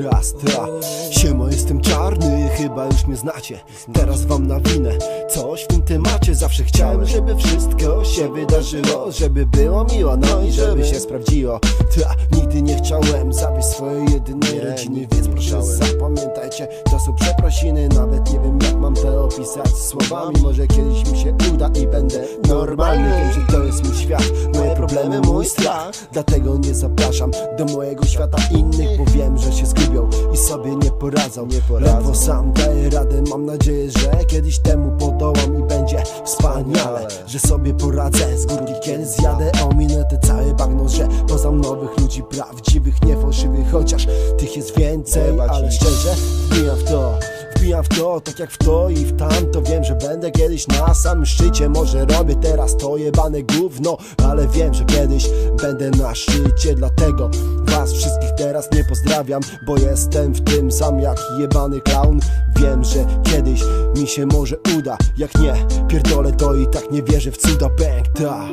Raz, ta Siema, jestem czarny, chyba już mnie znacie. Teraz wam nawinę coś w tym temacie. Zawsze chciałem, żeby wszystko się wydarzyło Żeby było miło, no i żeby się sprawdziło. Ta, nigdy nie chciałem zabić swojej jedynej rodziny Więc proszę zapamiętajcie, to są przeprosiny. Nawet nie wiem jak mam to opisać słowami. Może kiedyś mi się uda i będę normalny. Wiem, że to jest mój świat, problemy, mój strach Dlatego nie zapraszam do mojego świata innych Bo wiem, że się zgubią i sobie nie poradzą. Nie. Ledwo sam daję radę, mam nadzieję, że kiedyś temu podołam i będzie wspaniale Że sobie poradzę, z górki kiedy zjadę Ominę te całe bagno, że poznam nowych ludzi Prawdziwych, nie fałszywych, chociaż tych jest więcej Ale szczerze, wbijam w to to, tak jak w to i w tamto Wiem, że będę kiedyś na samym szczycie. Może robię teraz to jebane gówno Ale wiem, że kiedyś będę na szczycie. Dlatego was wszystkich teraz nie pozdrawiam Bo jestem w tym sam jak jebany clown. Wiem, że kiedyś mi się może uda. Jak nie, pierdolę to i tak nie wierzę w cuda Bang, ta